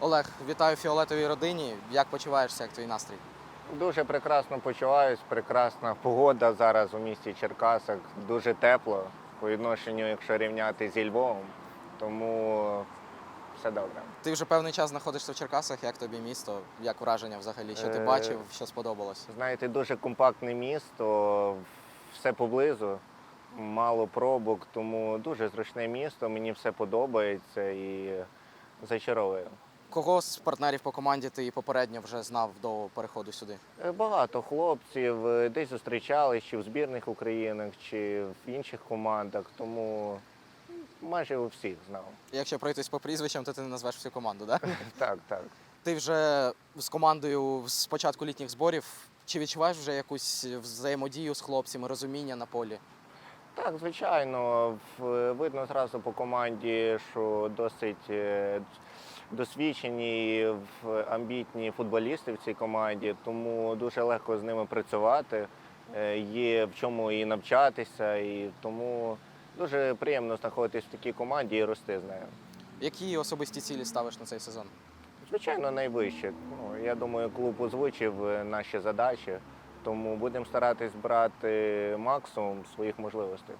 Олег, вітаю фіолетовій родині. Як почуваєшся, як твій настрій? Дуже прекрасно почуваюсь, прекрасна погода зараз у місті Черкасах, дуже тепло по відношенню, якщо рівняти зі Львовом. Тому все добре. Ти вже певний час знаходишся в Черкасах. Як тобі місто? Як враження взагалі? Що ти Е, бачив, що сподобалось? Знаєте, дуже компактне місто, все поблизу, мало пробок, тому дуже зручне місто. Мені все подобається і зачаровує. Кого з партнерів по команді ти попередньо вже знав до переходу сюди? Е, Багато хлопців е, десь зустрічались чи в збірних Українах, чи в інших командах, тому майже у всіх знав. Якщо пройтись по прізвищам, то ти не назвеш всю команду, да? Так, так. Ти вже з командою з початку літніх зборів. Чи відчуваєш вже якусь взаємодію з хлопцями, розуміння на полі? Так, звичайно, видно зразу по команді, що досить е, досвідчені амбітні футболісти в цій команді, тому дуже легко з ними працювати. Е, Є в чому і навчатися, і тому дуже приємно знаходитись в такій команді і рости з нею. Які особисті цілі ставиш на цей сезон? Звичайно, найвище. Ну, я думаю, клуб озвучив е, наші задачі, тому будемо старатись брати максимум своїх можливостей.